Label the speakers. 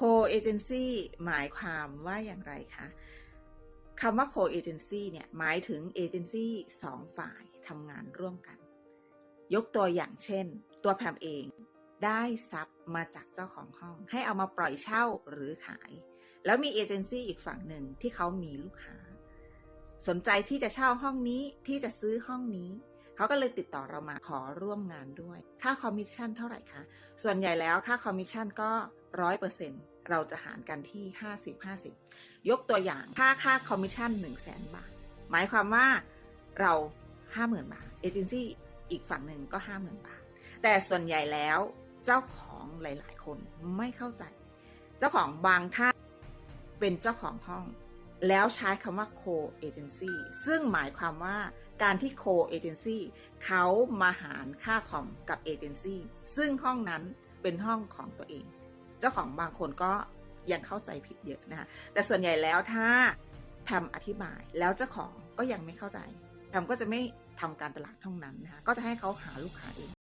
Speaker 1: co-agency หมายความว่าอย่างไรคะคำว่า co-agency เนี่ยหมายถึงเอเจนซี่สองฝ่ายทำงานร่วมกัน ยกตัวอย่างเช่น ตัวแพมเองได้ทรัพย์มาจากเจ้าของห้อง ให้เอามาปล่อยเช่าหรือขาย แล้วมีเอเจนซี่อีกฝั่งหนึ่งที่เขามีลูกค้า สนใจที่จะเช่าห้องนี้ที่จะซื้อห้องนี้ เขาก็เลยติดต่อเรามาขอร่วมงานด้วย ค่าคอมมิชชั่นเท่าไหร่คะส่วนใหญ่แล้วค่าคอมมิชชั่นก็ ร้อยเปอร์เซ็นเราจะหารกันที่50 50ยกตัวอย่างค่าค่าคอมมิชชั่น1 0 0 0 0แสนบาท หมายความว่าเรา50,000บาทเอเจนซี่อีกฝั่งหนึ่งก็50,000บาท แต่ส่วนใหญ่แล้วเจ้าของหลาย ๆ คนไม่เข้าใจ เจ้าของบางท่านเป็นเจ้าของห้องแล้วใช้คำว่า co-agency ซึ่งหมายความว่าการที่ co-agency เขามาหารค่าคอมกับเอเจนซี่ซึ่งห้องนั้นเป็นห้องของตัวเอง จ้าของบางคนก็ยังเข้าใจผิดเยอะนะคะแต่ส่วนใหญ่แล้วถ้าแพมอธิบายแล้วเจ้าของก็ยังไม่เข้าใจแพมก็จะไม่ทำการตลาดท่องนั้นนะคะก็จะให้เขาหาลูกค้าเอง